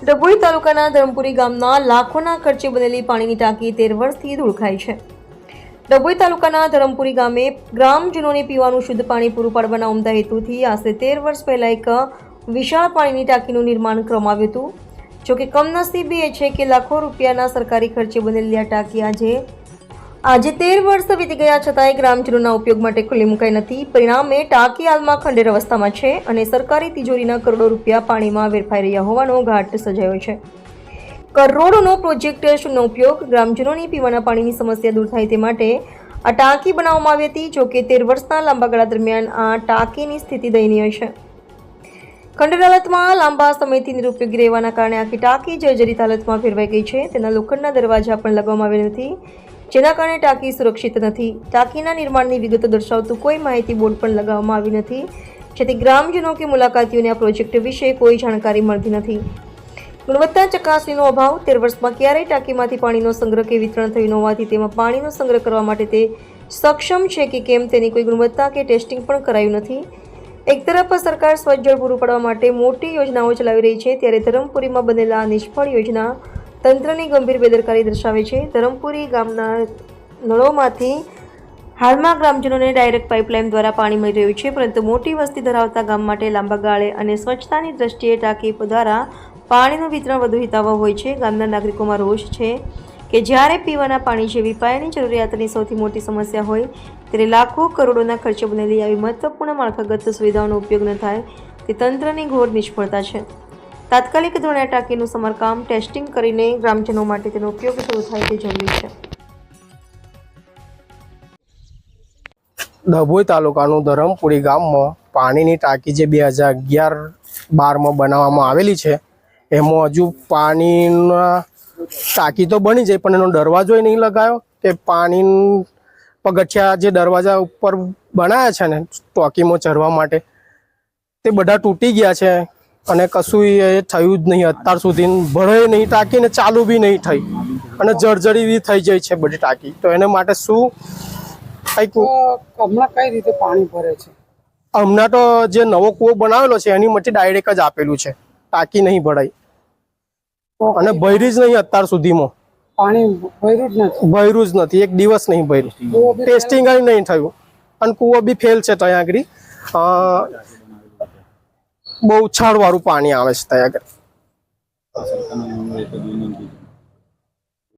ડભોઈ તાલુકાના ધરમપુરી ગામના લાખોના ખર્ચે બનેલી પાણીની ટાંકી તેર વર્ષથી ધુળખાઈ છે. ડભોઈ તાલુકાના ધરમપુરી ગામે ગ્રામજનોને પીવાનું શુદ્ધ પાણી પૂરું પાડવાના ઉમદા હેતુથી આશરે તેર વર્ષ પહેલાં એક વિશાળ પાણીની ટાંકીનું નિર્માણ કરવામાં આવ્યું હતું. જોકે કમનસીબી એ છે કે લાખો રૂપિયાના સરકારી ખર્ચે બનેલી આ ટાંકી આજે આજે તેર વર્ષ વીતી ગયા છતાંય ગ્રામજનોના ઉપયોગ માટે ખુલ્લી મુકાઈ નથી. પરિણામે ટાંકી હાલમાં ખંડેર અવસ્થામાં છે અને સરકારી તિજોરીના કરોડો રૂપિયા પાણીમાં વેરફાઈ રહ્યા હોવાનો ઘાટ સજાયો છે. કરોડોનો પ્રોજેક્ટ શૂન્ય ઉપયોગ ગ્રામજનોની પીવાના પાણીની સમસ્યા દૂર થાય તે માટે આ ટાંકી બનાવવામાં આવી હતી જોકે તેર વર્ષના લાંબા ગાળા દરમિયાન આ ટાંકીની સ્થિતિ દયનીય છે. ખંડેર હાલતમાં લાંબા સમયથી નિરુપયોગી રહેવાના કારણે આખી ટાંકી જર્જરિત હાલતમાં ફેરવાઈ ગઈ છે. તેના લોખંડના દરવાજા પણ લગાવવામાં આવ્યા નથી. જેના કારણે ટાંકી સુરક્ષિત નથી. ટાંકીના નિર્માણની વિગતો દર્શાવતું કોઈ માહિતી બોર્ડ પણ લગાવવામાં આવી નથી. જેથી ગ્રામજનો કે મુલાકાતીઓને આ પ્રોજેક્ટ વિશે કોઈ જાણકારી મળતી નથી. ગુણવત્તા ચકાસણીનો અભાવ, તેર વર્ષમાં ક્યારેય ટાંકીમાંથી પાણીનો સંગ્રહ કે વિતરણ થયું હોવાથી તેમાં પાણીનો સંગ્રહ કરવા માટે તે સક્ષમ છે કે કેમ તેની કોઈ ગુણવત્તા કે ટેસ્ટિંગ પણ કરાયું નથી. એક તરફ સરકાર સ્વચ્છ જળ પૂરું પાડવા માટે મોટી યોજનાઓ ચલાવી રહી છે, ત્યારે ધરમપુરીમાં બનેલા નિષ્ફળ યોજના તંત્રની ગંભીર બેદરકારી દર્શાવે છે. ધરમપુરી ગામના નળોમાંથી હાલમાં ગ્રામજનોને ડાયરેક્ટ પાઇપલાઇન દ્વારા પાણી મળી રહ્યું છે, પરંતુ મોટી વસ્તી ધરાવતા ગામ માટે લાંબા ગાળે અને સ્વચ્છતાની દ્રષ્ટિએ ટાંકી દ્વારા પાણીનું વિતરણ વધુ હિતાવહ હોય છે. ગામના નાગરિકોમાં રોષ છે કે જ્યારે પીવાના પાણી જેવી પાયાની જરૂરિયાતની સૌથી મોટી સમસ્યા હોય, ત્યારે લાખો કરોડોના ખર્ચે બનેલી આવી મહત્વપૂર્ણ માળખાગત સુવિધાઓનો ઉપયોગ ન થાય તે તંત્રની ઘોર નિષ્ફળતા છે. તાત્કાલિક ધોરણે ટાંકીનું સમારકામ, ટેસ્ટિંગ કરીને ગ્રામજનો માટે તેનો ઉપયોગ શરૂ થાય તે જરૂરી છે. ડભોઈ તાલુકાનું ધરમપુરી ગામમાં પાણીની ટાંકી જે બે હજાર અગિયાર બારમાં બનાવવામાં આવેલી છે, એમાં હજુ પાણીના ટાંકી તો બની જાય, પણ એનો દરવાજો નહીં લગાવ્યો કે પાણી પગથિયા જે દરવાજા ઉપર બનાવ્યા છે ને ટોકીમાં ચડવા માટે, તે બધા તૂટી ગયા છે. અને કશું એ થયું જ નહીં અત્યાર સુધી ભરાય નહીં ટાંકી ને ચાલુ બી નહીં થઈ. અને જર્જરી બી થઈ જાય છે બધી ટાંકી. તો એના માટે શું કંઈક હમણાં કઈ રીતે પાણી ભરે છે? હમણાં તો જે નવો કૂવો બનાવેલો છે એની માટે ડાયરેક્ટ જ આપેલું છે. ટાંકી નહીં ભરાઈ અને ભર્યું જ નહીં અત્યાર સુધીમાં. પાણી ભર્યું જ નથી? ભર્યું જ નથી. એક દિવસ નહીં ભર્યું. ટેસ્ટિંગ નહીં થયું. અને કૂવો બી ફેલ છે ત્યાં આગળ. બહુ ઉછાળવાળું પાણી આવે છે ત્યાં આગળ.